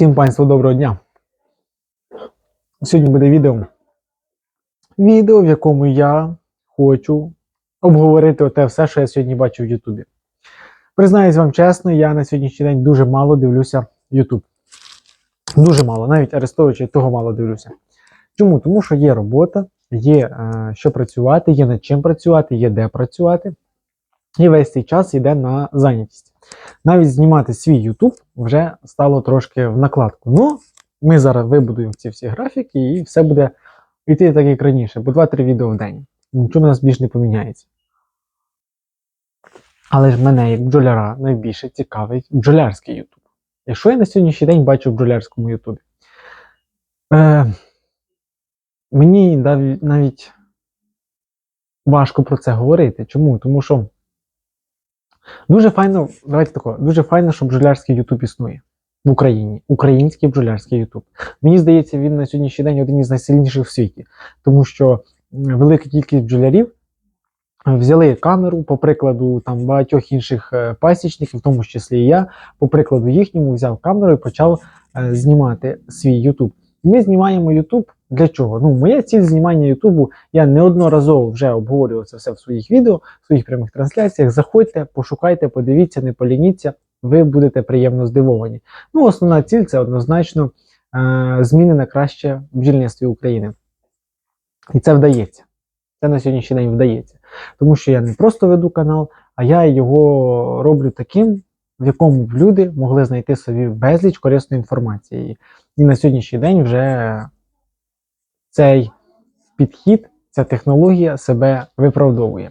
Всім панство доброго дня. Сьогодні буде відео. Відео, в якому я хочу обговорити те все, що я сьогодні бачу в Ютубі. Признаюсь вам чесно, я на сьогоднішній день дуже мало дивлюся Ютуб. Дуже мало, навіть арестовуючи, того мало дивлюся. Чому? Тому що є робота, є е, що працювати, є над чим працювати, є де працювати. І весь цей час йде на зайнятість. Навіть знімати свій YouTube вже стало трошки в накладку. Ну, ми зараз вибудуємо ці всі графіки, і все буде йти так, як раніше, по 2-3 відео в день. Нічого в нас більш не поміняється. Але ж мене, як бджоляра, найбільше цікавить бджолярський YouTube. І що я на сьогоднішній день бачу в бджолярському YouTube? Е, мені навіть важко про це говорити. Чому? Тому що. Дуже файно, давайте тако, дуже файно, що бджолярський Ютуб існує в Україні. Український бджолярський Ютуб. Мені здається, він на сьогоднішній день один із найсильніших в світі, тому що велика кількість бджолярів е, взяли камеру, по прикладу там багатьох інших е, пасічників, в тому числі і я, по прикладу їхньому, взяв камеру і почав е, знімати свій Ютуб. Ми знімаємо Ютуб для чого? Ну, моя ціль знімання Ютубу, я неодноразово вже обговорював це все в своїх відео, в своїх прямих трансляціях. Заходьте, пошукайте, подивіться, не полініться, ви будете приємно здивовані. Ну, основна ціль це однозначно е, зміни на краще в бджільництві України. І це вдається. Це на сьогоднішній день вдається. Тому що я не просто веду канал, а я його роблю таким, в якому б люди могли знайти собі безліч корисної інформації. І на сьогоднішній день вже цей підхід, ця технологія себе виправдовує.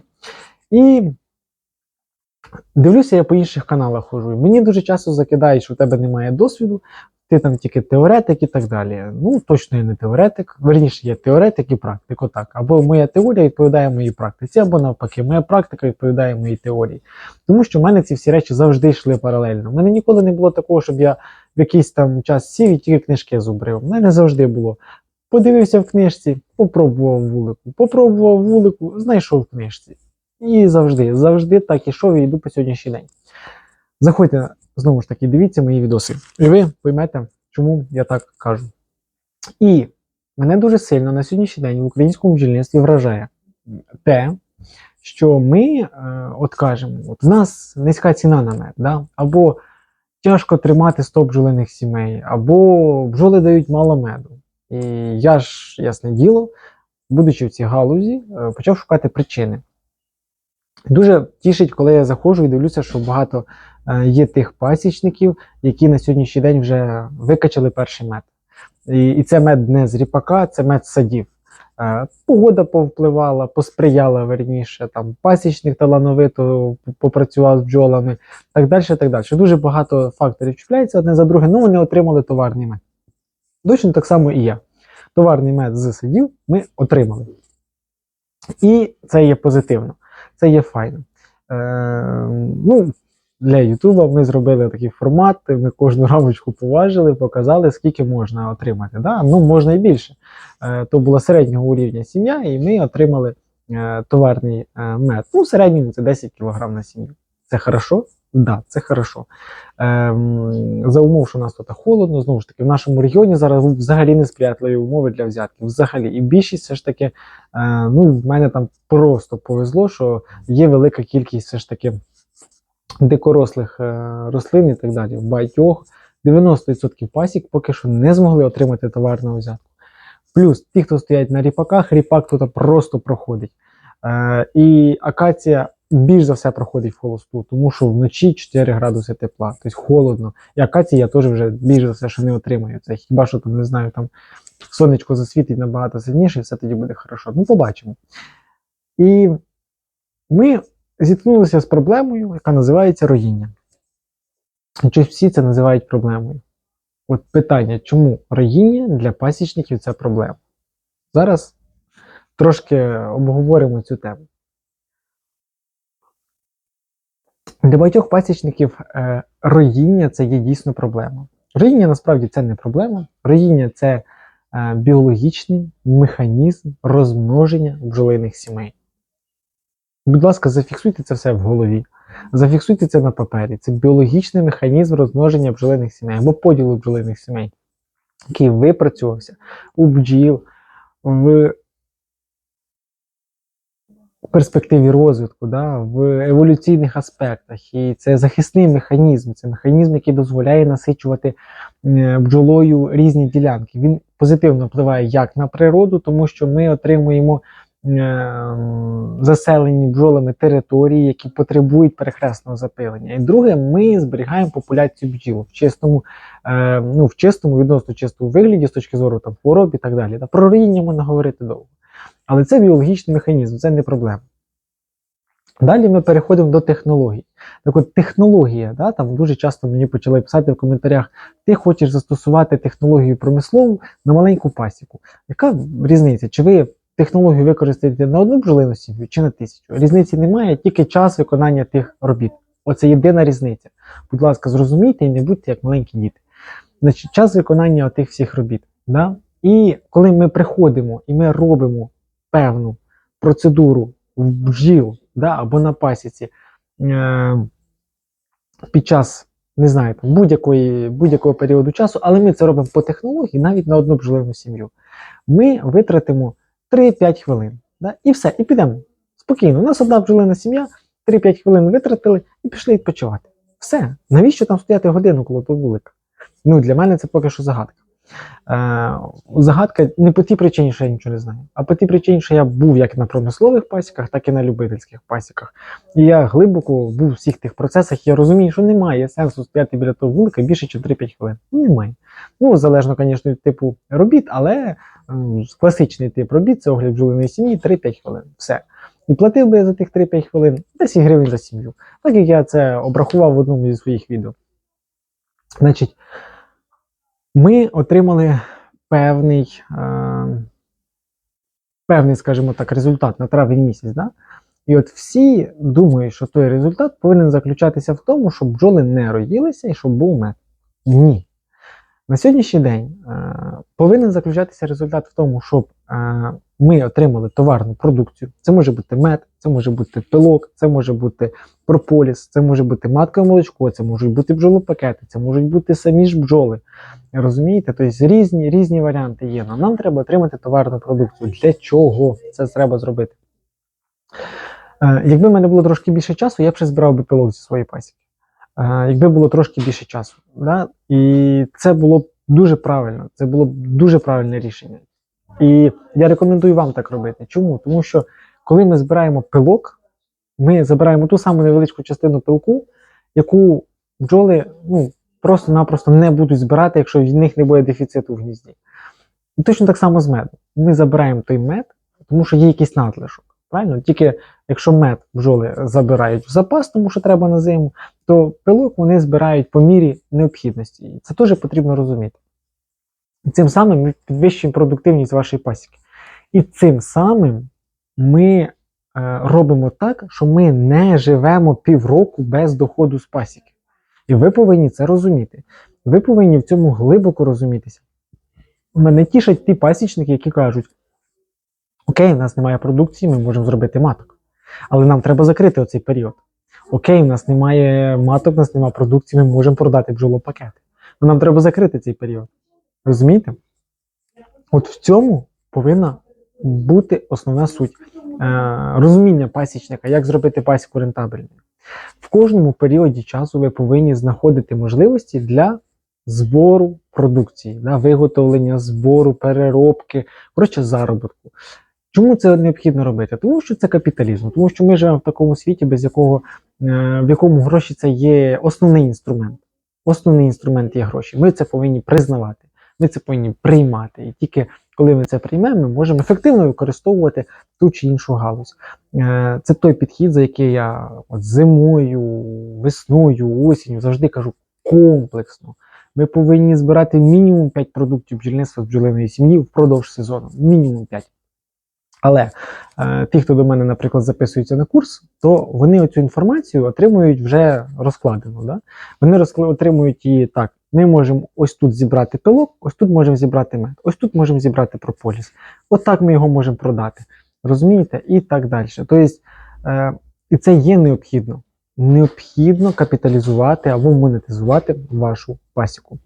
І дивлюся, я по інших каналах хожу. Мені дуже часто закидають, що у тебе немає досвіду, ти там тільки теоретик і так далі. Ну, точно я не теоретик. Верніше, я теоретик і практик, отак. Або моя теорія відповідає моїй практиці, або навпаки, моя практика відповідає моїй теорії. Тому що в мене ці всі речі завжди йшли паралельно. У мене ніколи не було такого, щоб я в якийсь там час сів і тільки книжки зубрив. У мене завжди було. Подивився в книжці, попробував вулику, попробував вулику, знайшов в книжці. І завжди, завжди так ішов і йду по сьогоднішній день. Заходьте, знову ж таки, дивіться мої відоси. І ви поймете, чому я так кажу. І мене дуже сильно на сьогоднішній день в українському бджільництві вражає те, що ми, е, от кажемо, от в нас низька ціна на мед, да? або тяжко тримати 100 бджолиних сімей, або бджоли дають мало меду. І я ж, ясне діло, будучи в цій галузі, е, почав шукати причини. Дуже тішить, коли я заходжу і дивлюся, що багато е, є тих пасічників, які на сьогоднішній день вже викачали перший мед. І, і це мед не з ріпака, це мед з садів. Погода повпливала, посприяла верніше, там пасічник талановито попрацював з бджолами, так далі. так далі. Дуже багато факторів чіпляється одне за друге, ну вони отримали товарний мед. Точно так само і я. Товарний мед з садів ми отримали. І це є позитивно, це є файно. Е, ну, для Ютуба ми зробили такий формат, ми кожну рамочку поважили, показали, скільки можна отримати. Да? Ну, можна і більше. Е, то була середнього рівня сім'я, і ми отримали е, товарний е, мед. Ну, середньому це 10 кг на сім'ю. Це хорошо? Да, це хорошо. Ем, за умов, що у нас тут холодно, знову ж таки, в нашому регіоні зараз взагалі не сприятливі умови для взятків. Взагалі. І більшість все ж таки, е, ну, в мене там просто повезло, що є велика кількість все ж таки дикорослих е, рослин і так далі. В багатьох 90% пасік поки що не змогли отримати товарну взятку. Плюс ті, хто стоять на ріпаках, ріпак тут просто проходить. Е, і акація більш за все проходить в холосту, тому що вночі 4 градуси тепла, тобто холодно. І акації я теж вже більш за все, що не отримаю. Це хіба що там не знаю, там сонечко засвітить набагато сильніше, і все тоді буде хорошо. Ну, побачимо. І ми зіткнулися з проблемою, яка називається роїння. Чогось всі це називають проблемою. От питання, чому роїння для пасічників це проблема? Зараз трошки обговоримо цю тему. Для багатьох пасічників е, роїння це є дійсно проблема. Роїння насправді це не проблема. Роїння це е, біологічний механізм розмноження бджолиних сімей. Будь ласка, зафіксуйте це все в голові. Зафіксуйте це на папері. Це біологічний механізм розмноження бджолиних сімей або поділу бджолиних сімей, який випрацьовувався у бджіл в перспективі розвитку, да, в еволюційних аспектах. І це захисний механізм, це механізм, який дозволяє насичувати е, бджолою різні ділянки. Він позитивно впливає як на природу, тому що ми отримуємо заселені бджолами території, які потребують перехресного запилення. І друге, ми зберігаємо популяцію бджіл в чистому, е, ну, в чистому, відносно чистому вигляді, з точки зору там, хвороб і так далі. Про роїння можна говорити довго. Але це біологічний механізм, це не проблема. Далі ми переходимо до технологій. Так от технологія, да, там дуже часто мені почали писати в коментарях, ти хочеш застосувати технологію промислову на маленьку пасіку. Яка різниця? Чи ви технологію використаєте на одну бджолину сім'ю чи на тисячу? Різниці немає, тільки час виконання тих робіт. Оце єдина різниця. Будь ласка, зрозумійте і не будьте як маленькі діти. Значить, час виконання тих всіх робіт. Да? І коли ми приходимо і ми робимо певну процедуру в бджіл да, або на пасіці е, під час не знаю, будь-якого періоду часу, але ми це робимо по технології навіть на одну бджолину сім'ю. Ми витратимо 3-5 хвилин. Да, і все, і підемо спокійно. У нас одна бджолина сім'я, 3-5 хвилин витратили і пішли відпочивати. Все. Навіщо там стояти годину коло вулика? Ну, для мене це поки що загадка. Е, загадка не по тій причині, що я нічого не знаю, а по тій причині, що я був як на промислових пасіках, так і на любительських пасіках. І я глибоко був у всіх тих процесах. і Я розумію, що немає сенсу стояти біля того вулика більше, ніж 3-5 хвилин. Немає. Ну, залежно, звісно, від типу робіт, але м, класичний тип робіт це огляд бджолиної сім'ї 3-5 хвилин. Все. І платив би я за тих 3-5 хвилин 10 гривень за сім'ю. Так як я це обрахував в одному зі своїх відео. Значить, ми отримали певний, е, певний, скажімо так, результат на травень місяць. Да? І от всі думають, що той результат повинен заключатися в тому, щоб бджоли не роїлися і щоб був мед. Ні. На сьогоднішній день е, повинен заключатися результат в тому, щоб е, ми отримали товарну продукцію. Це може бути мед, це може бути пилок, це може бути прополіс, це може бути маткове молочко, це можуть бути бджолопакети, це можуть бути самі ж бджоли. Розумієте? Тобто різні, різні варіанти є. Но нам треба отримати товарну продукцію. Для чого це треба зробити? Е, якби в мене було трошки більше часу, я б ще збирав би пилок зі своєї пасіки. Е, якби було трошки більше часу. Да? І це було б дуже правильно, це було б дуже правильне рішення. І я рекомендую вам так робити. Чому? Тому що коли ми збираємо пилок, ми забираємо ту саму невеличку частину пилку, яку бджоли ну, просто-напросто не будуть збирати, якщо в них не буде дефіциту в гнізді. І точно так само з медом. Ми забираємо той мед, тому що є якийсь надлишок. Правильно? Тільки якщо мед бджоли забирають в запас, тому що треба на зиму, то пилок вони збирають по мірі необхідності. І це теж потрібно розуміти. І цим самим ми підвищуємо продуктивність вашої пасіки. І цим самим ми е, робимо так, що ми не живемо півроку без доходу з пасіки. І ви повинні це розуміти. Ви повинні в цьому глибоко розумітися. Мене тішать ті пасічники, які кажуть: Окей, у нас немає продукції, ми можемо зробити маток. Але нам треба закрити оцей період. Окей, у нас немає маток, у нас немає продукції, ми можемо продати бджолопакети. Але нам треба закрити цей період. Розумієте? От в цьому повинна бути основна суть е, розуміння пасічника, як зробити пасіку рентабельною. В кожному періоді часу ви повинні знаходити можливості для збору продукції, да, виготовлення, збору, переробки, коротше, заробітку. Чому це необхідно робити? Тому що це капіталізм, тому що ми живемо в такому світі, без якого, е, в якому гроші це є основний інструмент. Основний інструмент є гроші. Ми це повинні признавати, ми це повинні приймати. І тільки коли ми це приймемо, ми можемо ефективно використовувати ту чи іншу галузь. Е, Це той підхід, за який я от зимою, весною, осінню завжди кажу комплексно. Ми повинні збирати мінімум 5 продуктів бджільництва з бджолиної сім'ї впродовж сезону. Мінімум 5. Але е, ті, хто до мене, наприклад, записується на курс, то вони цю інформацію отримують вже розкладено. Да? Вони розкла- отримують її так. Ми можемо ось тут зібрати пилок, ось тут можемо зібрати мед, ось тут можемо зібрати прополіс. От так ми його можемо продати. Розумієте? І так далі. Тобто, е, і це є необхідно. необхідно капіталізувати або монетизувати вашу пасіку.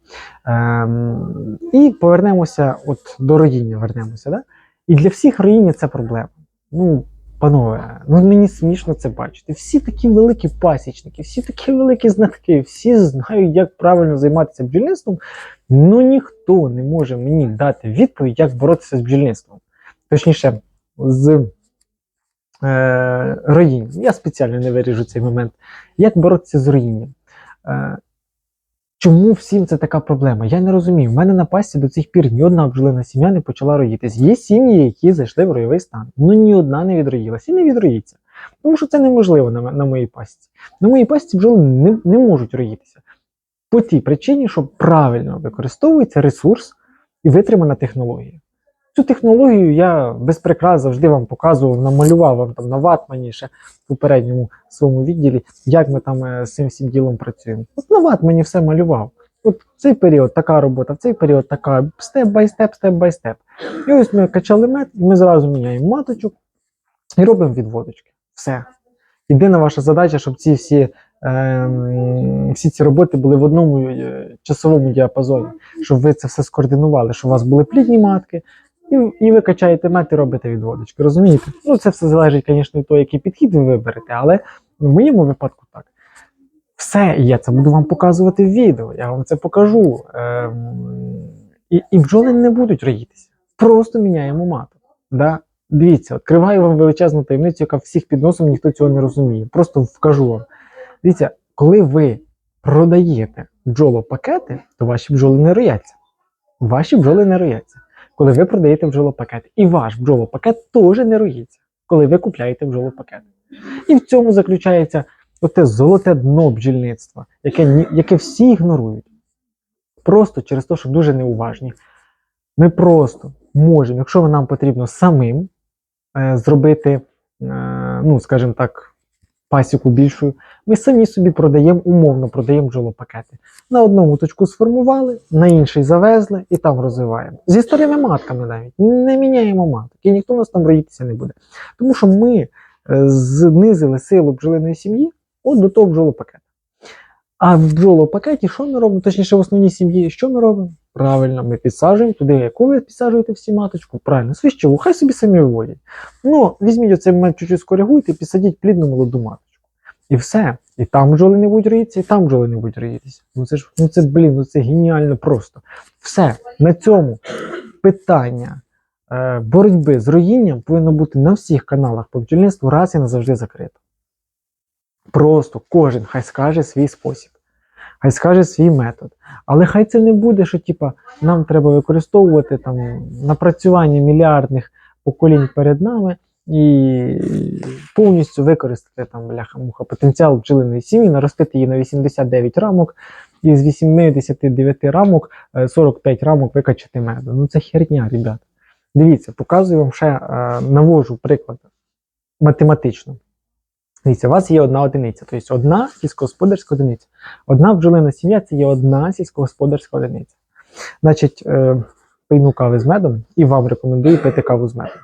Ем, і повернемося от до роїння. Вернемося, да? І для всіх роїння це проблема. Ну, панове, ну мені смішно це бачити. Всі такі великі пасічники, всі такі великі знатки, всі знають, як правильно займатися бджільництвом. Ну ніхто не може мені дати відповідь, як боротися з бджільництвом. Точніше, з е, роїнням. Я спеціально не виріжу цей момент. Як боротися з роїнням? Е, чому всім це така проблема? Я не розумію. У мене на пасі до цих пір ні одна бджолина сім'я не почала роїтись. Є сім'ї, які зайшли в ройовий стан. Ну ні одна не відроїлась і не відроїться. Тому що це неможливо на, на моїй пасіці. На моїй пасіці бджоли не, не можуть роїтися. По тій причині, що правильно використовується ресурс і витримана технологія. Цю технологію я без прикрас завжди вам показував, намалював вам там на ватмані ще в попередньому своєму відділі, як ми там е, з цим всім ділом працюємо. От на ватмані все малював. От в цей період така робота, в цей період така степ бай степ, степ бай степ. І ось ми качали мед, і ми зразу міняємо маточок і робимо відводочки. Все. Єдина ваша задача, щоб ці всі, ем, всі ці роботи були в одному е, часовому діапазоні, щоб ви це все скоординували, щоб у вас були плідні матки, і, і ви качаєте мед і робите відводочки. Розумієте? Ну, це все залежить, звісно, від того, який підхід ви виберете, але в моєму випадку так. Все, я це буду вам показувати в відео, я вам це покажу. Ем, і, і бджоли не будуть роїтися. Просто міняємо маток. Да? Дивіться, відкриваю вам величезну таємницю, яка всіх під носом ніхто цього не розуміє. Просто вкажу вам. Дивіться, коли ви продаєте бджолопакети, то ваші бджоли не рояться. Ваші бджоли не рояться. Коли ви продаєте бджолопакет, і ваш бджолопакет теж не роїться, коли ви купляєте бджолопакет. І в цьому заключається оте золоте дно бджільництва, яке, яке всі ігнорують. Просто через те, що дуже неуважні. Ми просто можемо, якщо нам потрібно самим е, зробити, е, ну, скажімо так, пасіку більшою, ми самі собі продаємо, умовно продаємо бджолопакети. На одному точку сформували, на інший завезли і там розвиваємо. Зі старими матками навіть не міняємо маток, і ніхто нас там роїтися не буде. Тому що ми е, знизили силу бджолиної сім'ї от до того бджолопакета. А в бджолопакеті що ми робимо? Точніше, в основній сім'ї, що ми робимо? Правильно, ми підсаджуємо туди, яку ви підсаджуєте всі маточку. Правильно, свищеву, хай собі самі виводять. Ну, візьміть оцей момент чуть-чуть скоригуйте, підсадіть плідну молоду маточку. І все. І там бджоли не будуть роїтися, і там бджоли не будуть роїтися. Ну це ж, ну це, блін, ну це геніально просто. Все. На цьому питання е, боротьби з роїнням повинно бути на всіх каналах по бджільництву раз і назавжди закрито. Просто кожен хай скаже свій спосіб, хай скаже свій метод. Але хай це не буде, що типа, нам треба використовувати там напрацювання мільярдних поколінь перед нами і повністю використати там бляха-муха потенціал бджолиної сім'ї, наростити її на 89 рамок, і з 89 рамок е, 45 рамок викачати меду. Ну це херня, ребята. Дивіться, показую вам ще, е, навожу приклад математично. Дивіться, у вас є одна одиниця, тобто одна сільськогосподарська одиниця. Одна бджолина сім'я це є одна сільськогосподарська одиниця. Значить, е, пийну кави з медом і вам рекомендую пити каву з медом.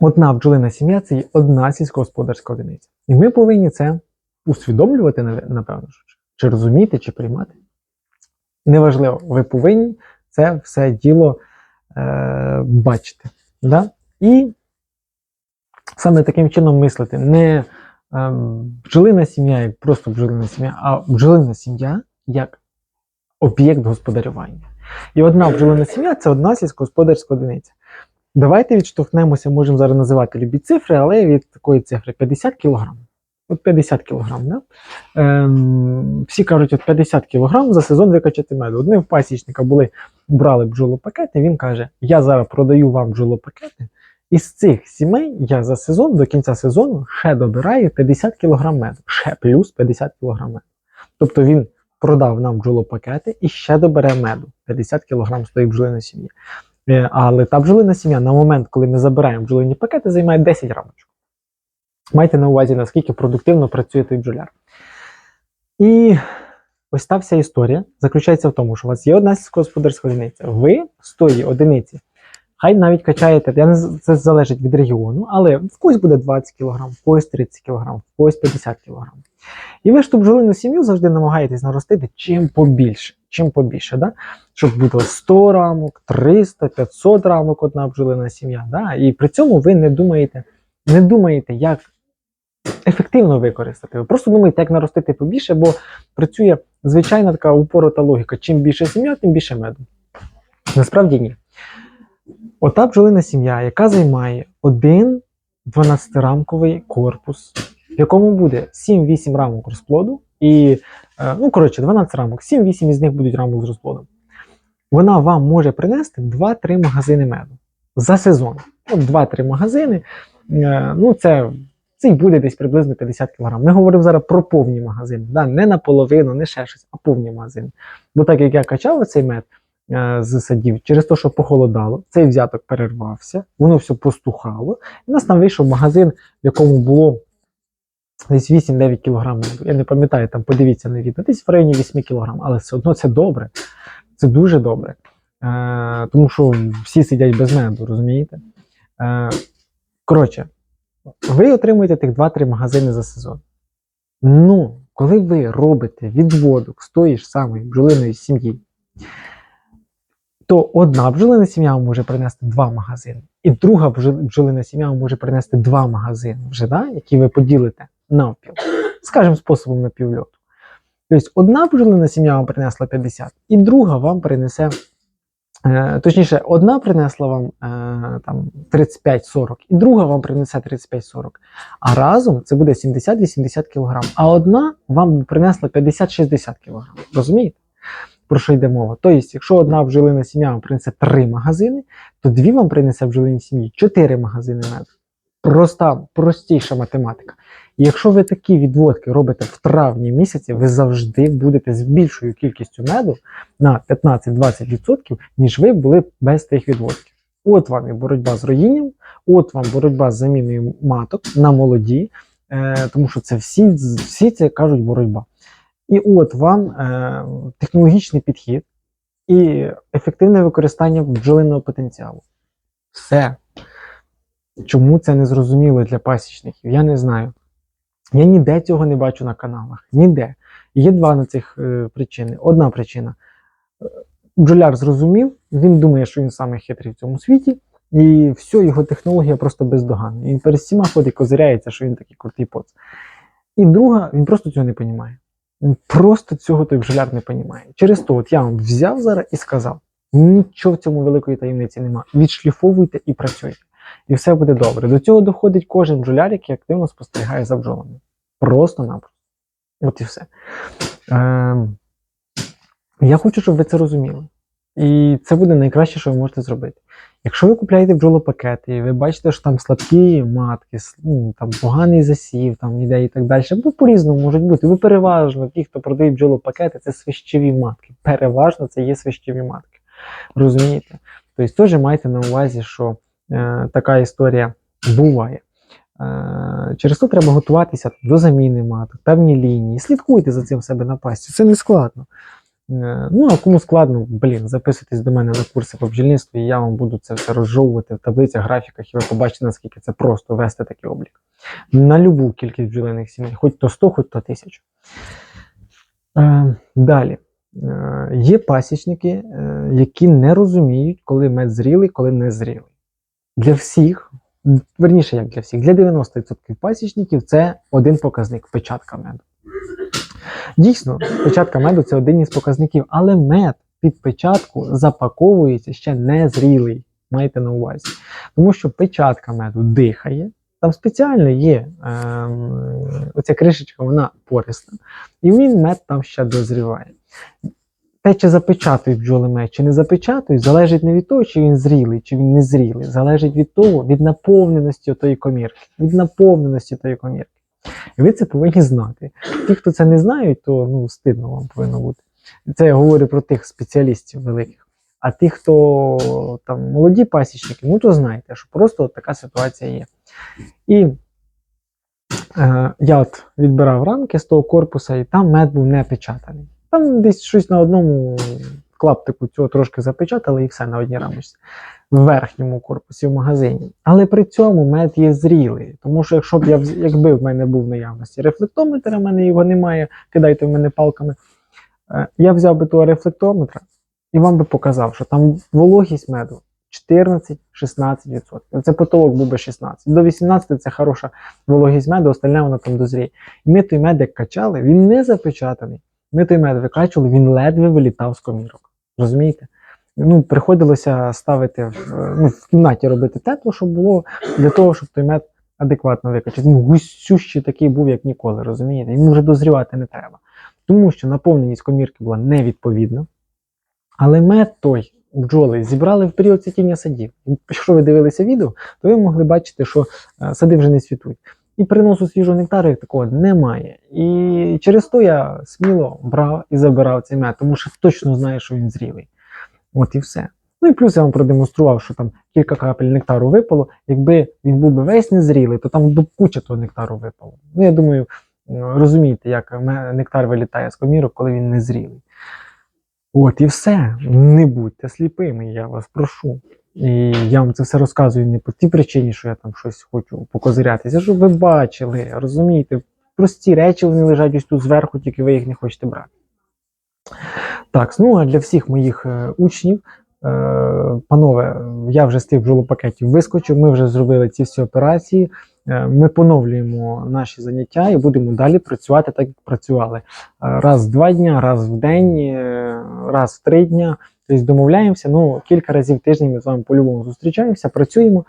Одна бджолина сім'я це є одна сільськогосподарська одиниця. І ми повинні це усвідомлювати, напевно, чи розуміти, чи приймати. Неважливо, ви повинні це все діло е, бачити. Да? І саме таким чином мислити. Не ем, бджолина сім'я, як просто бджолина сім'я, а бджолина сім'я як об'єкт господарювання. І одна бджолина сім'я це одна сільськогосподарська одиниця. Давайте відштовхнемося, можемо зараз називати любі цифри, але від такої цифри 50 кг. От 50 кг, да? Ем, всі кажуть, от 50 кг за сезон викачати меду. Одним в пасічника були, брали бджолопакети, він каже: Я зараз продаю вам бджолопакети, і з цих сімей я за сезон до кінця сезону ще добираю 50 кг меду, ще плюс 50 кг меду. Тобто він продав нам бджолопакети і ще добере меду 50 кг з тої бджолиної сім'ї. Е, Але та бджолина сім'я на момент, коли ми забираємо бджолині пакети, займає 10 рамочок. Майте на увазі, наскільки продуктивно працює той бджоляр. І ось та вся історія заключається в тому, що у вас є одна сільськогосподарська одиниця. Ви з тої одиниці Хай навіть качаєте, я не це залежить від регіону, але в когось буде 20 кг, в когось 30 кг, в когось 50 кг. І ви ж ту бджолину сім'ю завжди намагаєтесь наростити чим побільше. Чим побільше, да? щоб було 100 рамок, 300, 500 рамок одна бджолина сім'я. Да? І при цьому ви не думаєте, не думаєте, як ефективно використати. Ви просто думаєте, як наростити побільше, бо працює звичайна така упорота логіка. Чим більше сім'я, тим більше меду. Насправді ні. Ота бджолина сім'я, яка займає один 12-рамковий корпус, в якому буде 7-8 рамок розплоду, і, е, ну, коротше, 12 рамок, 7-8 із них будуть рамок з розплодом. Вона вам може принести 2-3 магазини меду за сезон. От 2-3 магазини. Е, Ну, це, це й буде десь приблизно 50 кг. Ми говоримо зараз про повні магазини. Да? Не наполовину, не ще щось, а повні магазини. Бо так як я качав цей мед з садів, через те, що похолодало, цей взяток перервався, воно все постухало. І у нас там вийшов магазин, в якому було десь 8-9 кг. Я не пам'ятаю, там подивіться на відео, десь в районі 8 кг, але все одно це добре. Це дуже добре. Е, тому що всі сидять без меду, розумієте? Е, коротше, ви отримуєте тих 2-3 магазини за сезон. Ну, коли ви робите відводок з тої ж самої бджолиної сім'ї, то одна бджолина сім'я може принести два магазини, і друга бджо- бджолина сім'я може принести два магазини, вже, да, які ви поділите навпіл, скажімо, способом напівльоту. Тобто одна бджолина сім'я вам принесла 50, і друга вам принесе. Е, точніше, одна принесла вам е, там 35-40, і друга вам принесе 35-40. А разом це буде 70-80 кг. А одна вам принесла 50-60 кг. Розумієте? Про що йде мова? Тобто, якщо одна бджолина сім'я вам принесе 3 магазини, то дві вам принесе бджолині сім'ї 4 магазини меду. Проста, простіша математика. І якщо ви такі відводки робите в травні місяці, ви завжди будете з більшою кількістю меду на 15-20%, ніж ви були без тих відводків. От вам і боротьба з роїнням, от вам боротьба з заміною маток на молоді, е, тому що це всі, всі це кажуть боротьба. І от вам е, технологічний підхід і ефективне використання бджолиного потенціалу. Все. Чому це не зрозуміло для пасічників? Я не знаю. Я ніде цього не бачу на каналах. Ніде. Є два на цих е, причини. Одна причина. Е, Бджоляр зрозумів, він думає, що він самий хитрий в цьому світі, і все, його технологія просто бездоганна. Він перед всіма ходить, козиряється, що він такий крутий поц. І друга, він просто цього не розуміє. Просто цього той бджоляр не розуміє. Через то, от я вам взяв зараз і сказав: нічого в цьому великої таємниці немає. Відшліфовуйте і працюйте. І все буде добре. До цього доходить кожен бджоляр, який активно спостерігає за бджолами. Просто-напросто. От і все. Ем, я хочу, щоб ви це розуміли. І це буде найкраще, що ви можете зробити. Якщо ви купляєте бджолопакети, і ви бачите, що там слабкі матки, ну, там поганий засів, там іде і так далі, бо по-різному можуть бути. Ви переважно, ті, хто продають бджолопакети, це свищеві матки. Переважно це є свищеві матки. Розумієте? Тобто теж майте на увазі, що е, така історія буває. Е, через то треба готуватися до заміни маток, певні лінії. Слідкуйте за цим в себе на пасті. Це не складно. Е, Ну, а кому складно, блін, записуйтесь до мене на курси по бджільництву, і я вам буду це все розжовувати в таблицях, графіках, і ви побачите, наскільки це просто вести такий облік. На любу кількість бджолиних сімей, хоч то 100, хоч то 1000. Е, далі. Е, є пасічники, які не розуміють, коли мед зрілий, коли не зрілий. Для всіх, верніше, як для всіх, для 90% пасічників це один показник печатка меду. Дійсно, печатка меду це один із показників, але мед під печатку запаковується ще не зрілий. Майте на увазі. Тому що печатка меду дихає, там спеціально є ем, оця кришечка, вона пориста, і він мед там ще дозріває. Те, чи запечатують бджоли мед, чи не запечатують, залежить не від того, чи він зрілий, чи він не зрілий. Залежить від того, від наповненості тої комірки. Від наповненості тої комірки. І ви це повинні знати. Ті, хто це не знають, то ну, стидно вам повинно бути. Це я говорю про тих спеціалістів великих. А ті, хто там молоді пасічники, ну то знаєте, що просто от така ситуація є. І е, я от відбирав рамки з того корпуса, і там мед був не печатаний. Там десь щось на одному клаптику цього трошки запечатали і все на одній рамочці. В верхньому корпусі в магазині. Але при цьому мед є зрілий. Тому що якщо б я якби в мене був наявності рефлектометр, а в мене його немає, кидайте в мене палками. е, Я взяв би того рефлектометра і вам би показав, що там вологість меду 14-16%. Це потолок був би 16. До 18 це хороша вологість меду, остальне воно там дозріє. І ми той мед як качали, він не запечатаний. Ми той мед викачували, він ледве вилітав з комірок. Розумієте? Ну, приходилося ставити в, е, ну, в кімнаті робити тепло, щоб було для того, щоб той мед адекватно викачати. Він густющий такий був, як ніколи, розумієте? Йому вже дозрівати не треба. Тому що наповненість комірки була невідповідна. Але мед той бджоли зібрали в період цвітіння садів. Якщо ви дивилися відео, то ви могли бачити, що е, сади вже не світуть. І приносу свіжого нектару як такого немає. І через то я сміло брав і забирав цей мед, тому що точно знаю, що він зрілий. От і все. Ну і плюс я вам продемонстрував, що там кілька капель нектару випало. Якби він був би весь незрілий, то там до куча того нектару випало. Ну, я думаю, розумієте, як нектар вилітає з комірок, коли він незрілий. От і все. Не будьте сліпими, я вас прошу. І я вам це все розказую не по тій причині, що я там щось хочу покозирятися, щоб ви бачили, розумієте, прості речі вони лежать ось тут зверху, тільки ви їх не хочете брати. Так, ну а для всіх моїх е, учнів, е, панове, я вже з тих бджолопакетів вискочив, ми вже зробили ці всі операції. Е, Ми поновлюємо наші заняття і будемо далі працювати так, як працювали. Раз в два дня, раз в день, раз в три дня. Тобто домовляємося. Ну, кілька разів в тиждень ми з вами по-любому зустрічаємося, працюємо,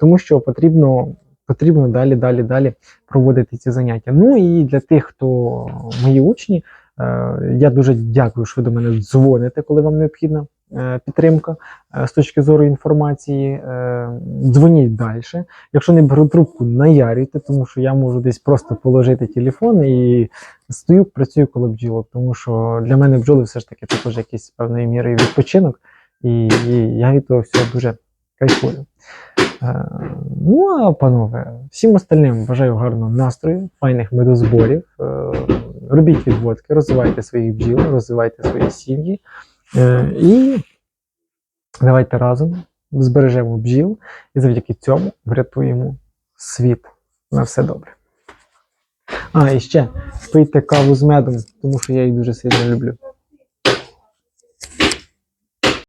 тому що потрібно, потрібно далі, далі, далі проводити ці заняття. Ну і для тих, хто мої учні, я дуже дякую, що ви до мене дзвоните, коли вам необхідна е, підтримка е, з точки зору інформації. Е, Дзвоніть далі. Якщо не беру трубку, наярюйте, тому що я можу десь просто положити телефон і стою, працюю коло бджілок, тому що для мене бджоли все ж таки також якийсь певною мірою відпочинок, і я від того всього дуже кайфую. Е, ну а панове, всім остальним бажаю гарного настрою, файних медозборів. Е, робіть відводки, розвивайте своїх бджіл, розвивайте свої сім'ї. Е, і давайте разом збережемо бджіл і завдяки цьому врятуємо світ. На все добре. А, і ще пийте каву з медом, тому що я її дуже сильно люблю.